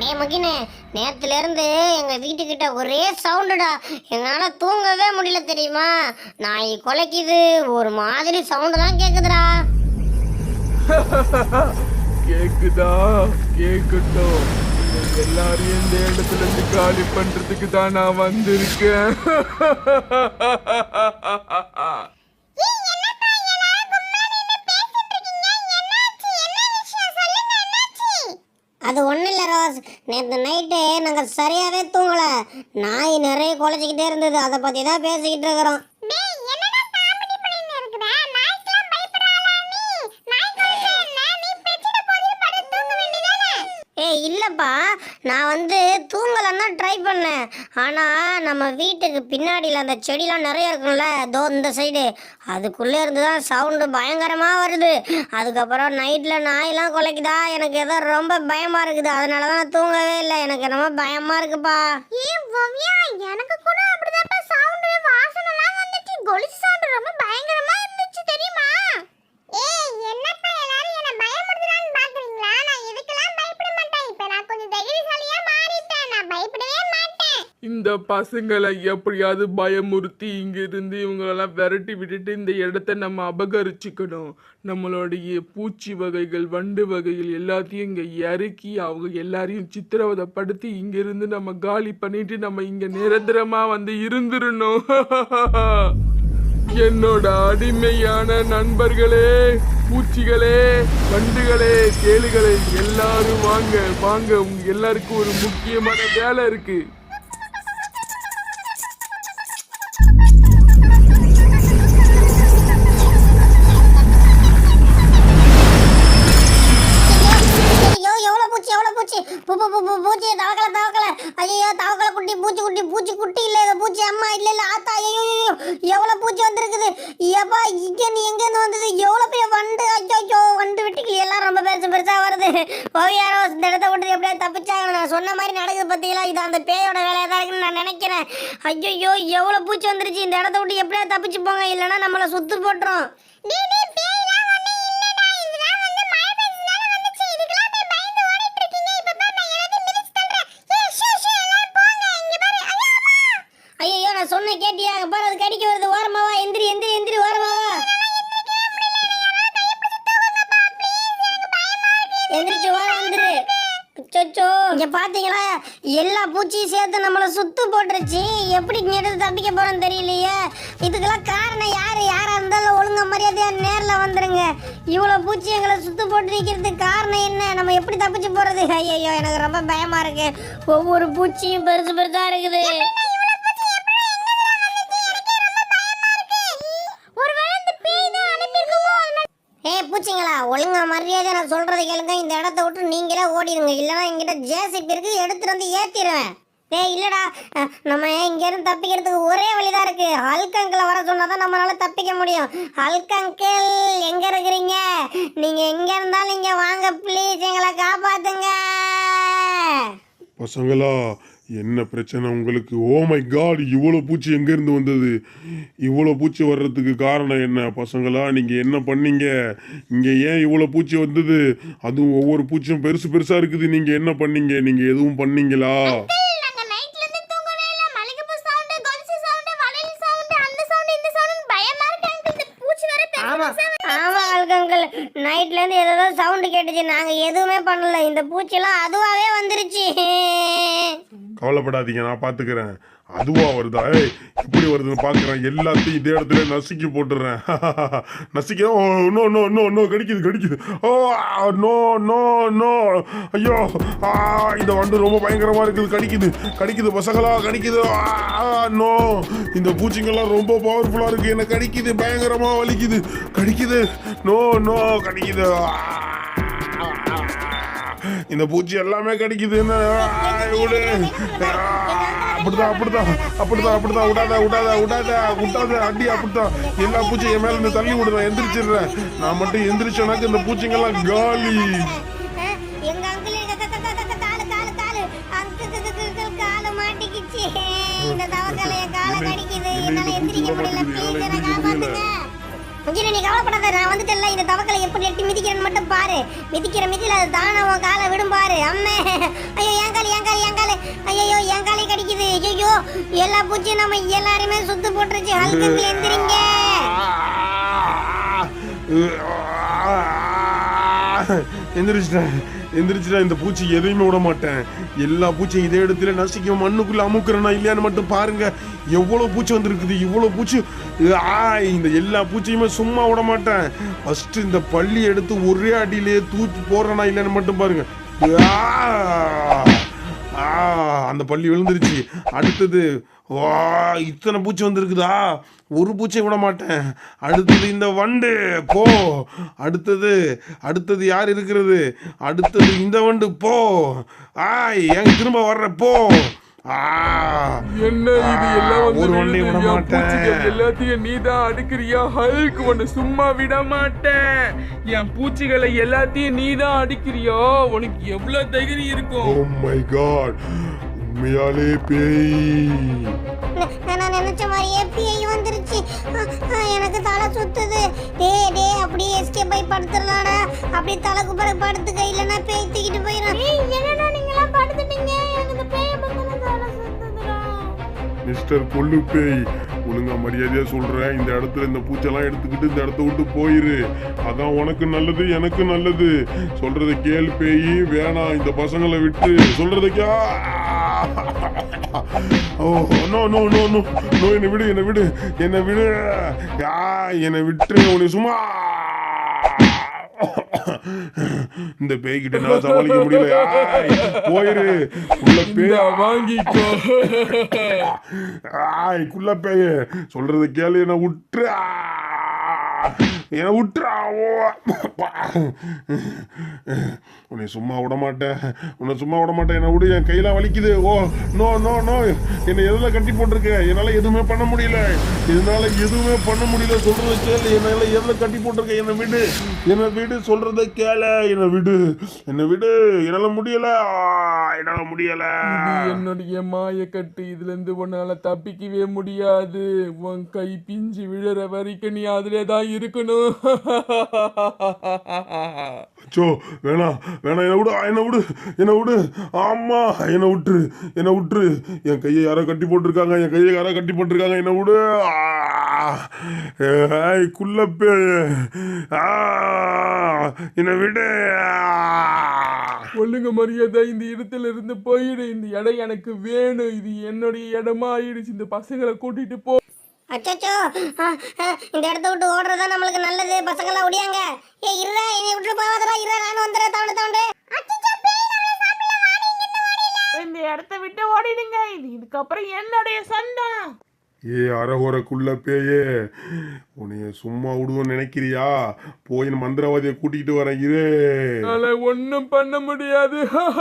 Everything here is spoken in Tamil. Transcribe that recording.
டே முகினு நேத்துல இருந்து எங்க வீட்டுக்கிட்ட ஒரே சவுண்டுடா. என்னால தூங்கவே முடியல தெரியுமா? நாய் குலைக்குது ஒரு மாதிரி சவுண்டெல்லாம் கேக்குதுடா. கேக்குதா? கேக்கட்டும். எல்லாரையும் இந்த இடத்துல இருந்து காலி பண்றதுக்கு தான் நான் வந்திருக்கேன். அது ஒன்றும் இல்லை ரோஸ். நேற்று நைட்டு நாங்கள் சரியாகவே தூங்கல. நாய் நிறைய குலைச்சிக்கிட்டே இருந்தது. அதை பற்றி தான் பேசிக்கிட்டு இருக்கிறோம். இல்லைப்பா நான் வந்து தூங்கலன்னா ட்ரை பண்ணேன். ஆனால் நம்ம வீட்டுக்கு பின்னாடியில் அந்த செடிலாம் நிறைய இருக்கும்ல தோ இந்த சைடு அதுக்குள்ளே இருந்து தான் சவுண்டு பயங்கரமாக வருது. அதுக்கப்புறம் நைட்டில் நாயெல்லாம் குலைக்குதா? எனக்கு ஏதோ ரொம்ப பயமாக இருக்குது. அதனால தான் நான் தூங்கவே இல்லை. எனக்கு ரொம்ப பயமாக இருக்குப்பா. எனக்கு கூட அப்படிதான் சவுண்டு வாசனைலாம் வந்துச்சு. கொலுசு சவுண்டு ரொம்ப பயங்கரமாக இருந்துச்சு தெரியுமா ஏய் என்னப்பா எல்லாரும் என்ன பயமுறுத்துறான்னு பாக்குறீங்களா நான் இதுக்கெல்லாம் பயப்பட மாட்டேன் இப்போ நான் கொஞ்சம் தைரியசாலியா மாறிட்டேன் நான் பயப்படவே மாட்டேன் இந்த பசங்களை எப்படியாவது பயமுறுத்தி இங்கிருந்து இவங்களெல்லாம் விரட்டி விட்டுட்டு இந்த இடத்த நம்ம அபகரிச்சுக்கணும். நம்மளுடைய பூச்சி வகைகள் வண்டு வகைகள் எல்லாத்தையும் இங்கே இறக்கி அவங்க எல்லாரையும் சித்திரவதைப்படுத்தி இங்கிருந்து நம்ம காலி பண்ணிட்டு நம்ம இங்கே நிரந்தரமாக வந்து இருந்துடணும் என்னோட அடிமையான நண்பர்களே பூச்சிகளே வண்டுகளே கேளுகளே எல்லாரும் வாங்க வாங்க. உங்க எல்லாருக்கும் ஒரு முக்கியமான வேலை இருக்கு. பூச்சி பூ பூ பூ பூச்சி தவக்கல தவக்கல. ஐயோ தவக்கல குட்டி பூச்சி குட்டி பூச்சி குட்டி இல்லை இது பூச்சி அம்மா இல்லை இல்லை ஆத்தா ஐயோ ஐயோ எவ்வளோ பூச்சி வந்திருக்குது? எப்பா இங்கே நீ எங்கேருந்து வந்தது? எவ்வளோ பெரிய வண்டு? ஐயோ ஐயோ வண்டு வெட்டிக்கிளி. எல்லாம் ரொம்ப பெருசு பெருசாக வருது. ஓவியாரோ இந்த இடத்த விட்டு எப்படியா தப்பிச்சாங்க நான் சொன்ன மாதிரி நடக்குது பார்த்தீங்களா? இது அந்த பேயோட வேலையாக தான் இருக்குன்னு நான் நினைக்கிறேன். ஐயோ எவ்வளோ பூச்சி வந்துருச்சு. இந்த இடத்த விட்டு எப்படியா தப்பிச்சு போங்க. இல்லைன்னா நம்மளை சுத்து போட்டுரும். சொன்ன கேட்டியா? அங்க பாரு அது கடிக்க வருது. ஓரமாவா எந்திரி எந்திரி எந்திரி ஓரமாவா எந்திரிச்சு ஓரம் வந்துரு சொச்சோ இங்க பாத்தீங்களா? எல்லா பூச்சியும் சேர்த்து நம்மள சுத்து போட்டுருச்சு. எப்படி இங்க எடுத்து தப்பிக்க போறோம்னு தெரியலையே. இதுக்கெல்லாம் காரணம் யாரு? யாரா இருந்தாலும் ஒழுங்க மரியாதையா நேர்ல வந்துருங்க. இவ்வளவு பூச்சி எங்களை சுத்து போட்டு நிக்கிறதுக்கு காரணம் என்ன? நம்ம எப்படி தப்பிச்சு போறது? ஐயோ எனக்கு ரொம்ப பயமா இருக்கு. ஒவ்வொரு பூச்சியும் பெருசு பெருசா இருக்குது ஏய் பூச்சிங்களா ஒழுங்கா மரியாதை நான் சொல்றதை கேளுங்க. இந்த இடத்த விட்டு நீங்களே ஓடிடுங்க இல்லைன்னா எங்கிட்ட ஜேசிபி இருக்கு. எடுத்துட்டு வந்து ஏத்திடுவேன் ஏய் இல்லடா. நம்ம இங்க இருந்து தப்பிக்கிறதுக்கு ஒரே வழிதான் இருக்கு. ஹல்கங்கில் வர சொன்னாதான் நம்மளால தப்பிக்க முடியும். ஹல்கங்கிள் எங்க இருக்கிறீங்க? நீங்க எங்க இருந்தாலும் இங்க வாங்க. ப்ளீஸ் எங்களை காப்பாத்துங்க. பசங்களா என்ன பிரச்சனை உங்களுக்கு? ஓ மை காட் இவ்வளோ பூச்சி எங்கேருந்து வந்தது? இவ்வளோ பூச்சி வர்றதுக்கு காரணம் என்ன? பசங்களா நீங்கள் என்ன பண்ணீங்க? இங்கே ஏன் இவ்வளோ பூச்சி வந்தது? அதுவும் ஒவ்வொரு பூச்சியும் பெருசு பெருசாக இருக்குது. நீங்கள் என்ன பண்ணீங்க? நீங்கள் எதுவும் பண்ணீங்களா? நாங்க நைட்ல இருந்து தூங்கவே இல்ல. மல்லிகைப்பூ சவுண்ட் கொலுசு சவுண்ட் வளையல் சவுண்ட் அந்த சவுண்ட் இந்த சவுண்ட் பயமா இருக்கு இந்த பூச்சி வேற ஆமா. ஆமா அல்கங்கள் நைட்ல இருந்து ஏதோ சவுண்ட் கேட்டுச்சு. நாங்க எதுவுமே பண்ணல. இந்த பூச்சி எல்லாம் அதுவாவே வந்துருச்சு. கவலைப்படாதீங்க நான் பார்த்துக்கிறேன் அதுவா வருதா? ஏய் எப்படி வருதுன்னு பார்க்குறேன் எல்லாத்தையும் இதே இடத்துல நசுக்கி போட்டுடுறேன் நசுக்க oh no no no no கடிக்குது கடிக்குது. Oh no no no. ஐயோ ஆ இந்த வண்டு ரொம்ப பயங்கரமாக இருக்குது கடிக்குது. கடிக்குது பசங்களா கடிக்குது. ஆ நோ. இந்த பூச்சிங்கெல்லாம் ரொம்ப பவர்ஃபுல்லாக இருக்குது என்ன கடிக்குது? பயங்கரமாக வலிக்குது. கடிக்குது. நோ நோ கடிக்குது. ஆ. இந்த பூச்சி எல்லாமே கடிக்குது. என்ன ஆ, விடு. அப்படிதான் அப்படிதான் அப்படிதான் அப்படிதான் விடாத விடாத விடாத விடாத அடி அப்படிதான் எல்லா பூச்சியும் என் மேல இருந்து தள்ளி விடுறேன். எந்திரிச்சிடுறேன். நான் மட்டும் எந்திரிச்சோனாக்க இந்த பூச்சிங்கெல்லாம் காலி. மாட்டிக்கிச்சு. இந்த கடிக்குது. என்னால எந்திரிக்க முடியல. முகில நீ கவலைப்படாத நான் வந்துட்டேன்ல. இந்த தவக்கலை எப்படி எட்டி மிதிக்கிறேன்னு மட்டும் பாரு. மிதிக்கிற மிதியில அது தானே உன் காலை விடும் பாரு. அம்மே. ஐயோ என் கால் என் கால் என் கால். ஐயோ என் காலை கடிக்குது. ஐயோ எல்லா பூச்சியும் நம்ம எல்லாருமே சுத்து போட்டுருச்சு. ஹல்க்கு எந்திரிங்க. எந்திரிச்சிட்டேன். எந்திரிச்சிட்டேன். இந்த பூச்சி எதையுமே விட மாட்டேன். எல்லா பூச்சியும் இதே இடத்துல நசிக்கும் மண்ணுக்குள்ள அமுக்குறேனா இல்லையான்னு மட்டும் பாருங்க. எவ்வளோ பூச்சி வந்திருக்குது இவ்வளோ பூச்சி. ஆ இந்த எல்லா பூச்சியுமே சும்மா விட மாட்டேன். ஃபஸ்ட்டு இந்த பள்ளி எடுத்து ஒரே அடியிலேயே தூக்கி போடுறேனா இல்லையான்னு மட்டும் பாருங்க. ஆ அந்த பள்ளி விழுந்துருச்சு. அடுத்தது வா இத்தனை பூச்சி வந்திருக்குதா? ஒரு பூச்சியை விட மாட்டேன். அடுத்தது இந்த வண்டு. போ. அடுத்தது அடுத்தது யார் இருக்கிறது? அடுத்தது இந்த வண்டு போ. ஆய் என் திரும்ப வர்ற போ. ஆ. என்ன இது? எல்லாம் ஒரு வண்டி? விட மாட்டேன். எல்லாத்தையும் நீ தான் அடிக்கிறியா? ஹல்க் உன்னை சும்மா விட மாட்டேன். என் பூச்சிகளை எல்லாத்தையும் நீ தான் அடிக்கிறியோ? உனக்கு எவ்வளவு தைரியம் இருக்கும்? ஓ மை காட் உண்மையாலே பேய். நான் நினைச்ச மாதிரியே பேய் வந்துருச்சு. எனக்கு தலை சுத்துது. டே டே அப்படியே எஸ்கேப் ஆகி படுத்துடலாடா. அப்படியே தலை குப்பரை படுத்துக்க இல்லைன்னா பேய் தூக்கிட்டு போயிடும் என்னடா நீங்களாம் படுத்துட்டீங்க? எனக்கு பேய் பத்தின தலை சுத்துதுடா. மிஸ்டர் கொள்ளு பேய் ஒழுங்கா மரியாதையா சொல்றேன். இந்த இடத்துல இந்த பூச்செல்லாம் எடுத்துக்கிட்டு இந்த இடத்த விட்டு போயிரு. அதான் உனக்கு நல்லது எனக்கு நல்லது. சொல்றதை கேளு பேய் வேணாம் இந்த பசங்களை விட்டு. சொல்றதை ஓ no no no no. No என்னை விடு என்னை விடு என்னை விடு. என்னை விட்டு உன்னை சும்மா இந்த பேய்கிட்ட என்னால சமாளிக்க முடியல போயிரு. உள்ள பேய். வாங்கிக்கோ. ஆய் குள்ள பேய. சொல்றது கேளு என்ன விட்டுரு! என்னை விட்டுறா ஓ. உன்னை சும்மா விட மாட்டேன். உன்னை சும்மா விட மாட்டேன். என்னை விடு என் கையெல்லாம் வலிக்குது. Oh no no no. என்னை எதில் கட்டி போட்டிருக்க? என்னால் எதுவுமே பண்ண முடியல. என்னால் எதுவுமே பண்ண முடியல. சொல்கிறத கேளு. என்னால் எதில் கட்டி போட்டிருக்க? என்னை விடு. என்னை விடு சொல்கிறத கேளு. என்னை விடு. என்னை விடு. என்னால் முடியலை. ஆ, என்னால் முடியலை. என்னுடைய மாய கட்டு இதுல தப்பிக்கவே முடியாது. உன் கை பிஞ்சு விழுற வரைக்கும் நீ அதிலே தான் இருக்கணும். அச்சோ வேணாம் வேணாம் என்னை விடு என்னை விடு என்னை விடு. ஆமா என்னை விட்டுரு என்னை விட்டுரு. என் கையை யாரோ கட்டி போட்டிருக்காங்க என் கையை யாரோ கட்டி போட்டிருக்காங்க என்னை விடு. ஆ! ஏய் குள்ளப்பே. ஆ! என்னை விடு! ஒழுங்கு மரியாதை இந்த இடத்துல இருந்து போயிடு. இந்த இடம் எனக்கு வேணும். இது என்னுடைய இடமா ஆயிடுச்சு இந்த பசங்களை கூட்டிட்டு போ. அச்சச்சோ. அ, அ, இந்த இடத்த விட்டு ஓடுறதா நம்மளுக்கு நல்லது. பசங்களாம் ஒடியாங்க ஏ இருடா என்னை விட்டு போகாதடா. இருடா நானும் வந்துடுறேன். தவணை தவணை. இந்த இடத்த விட்டு ஓடிடுங்க. இது இதுக்கப்புறம் என்னுடைய சொந்தம் ஏ அரகுறக்குள்ள பேயே. உன்னைய சும்மா விடுவோன்னு நினைக்கிறியா? போய் மந்திரவாதியை கூட்டிகிட்டு வரேன் இரு. ஒண்ணும் பண்ண முடியாது.